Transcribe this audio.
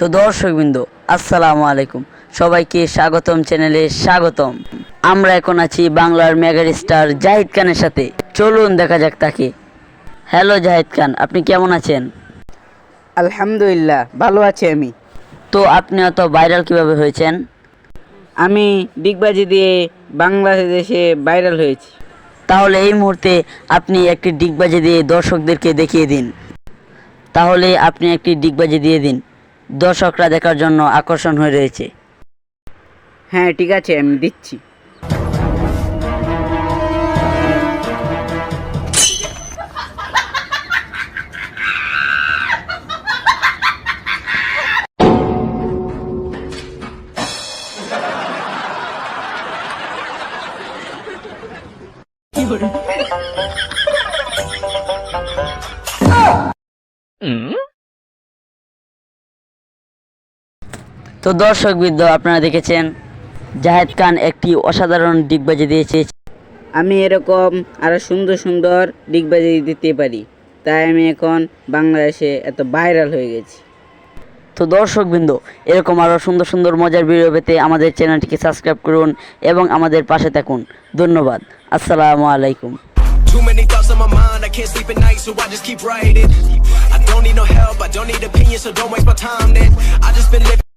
তো দর্শকবৃন্দ আসসালামু আলাইকুম। সবাইকে স্বাগতম চ্যানেলে স্বাগতম। আমরা এখন আছি বাংলার মেগা স্টার জাহিদ খানের সাথে। চলুন দেখা যাক তাকে। হ্যালো জাহিদ খান আপনি কেমন আছেন? আলহামদুলিল্লাহ ভালো আছি আমি। তো আপনি অত ভাইরাল কীভাবে হয়েছেন? আমি ডিগবাজি দিয়ে বাংলাদেশে ভাইরাল হয়েছি। তাহলে এই মুহূর্তে আপনি একটি ডিগবাজি দিয়ে দর্শকদেরকে দেখিয়ে দিন। তাহলে আপনি একটি ডিগবাজি দিয়ে দিন। দর্শকরা দেখার জন্য আকর্ষণ হয়ে রয়েছে। হ্যাঁ ঠিক আছে আমি দিচ্ছি। তো দর্শকবৃন্দ আপনারা দেখেছেন জাহেদ খান একটি অসাধারণ ডিগবাজি দিয়েছে আমি এরকম আরও সুন্দর সুন্দর ডিগবাজি দিতে পারি তাই আমি এখন বাংলাদেশে এত ভাইরাল হয়ে গেছি তো দর্শকবৃন্দ এরকম আরও সুন্দর সুন্দর মজার ভিডিও পেতে আমাদের চ্যানেলটিকে সাবস্ক্রাইব করুন এবং আমাদের পাশে থাকুন ধন্যবাদ আসসালামু আলাইকুম Too many thoughts on my mind, I can't sleep at night, so I just keep writing. I don't need no help, I don't need opinions, so don't waste my time then. I just been living.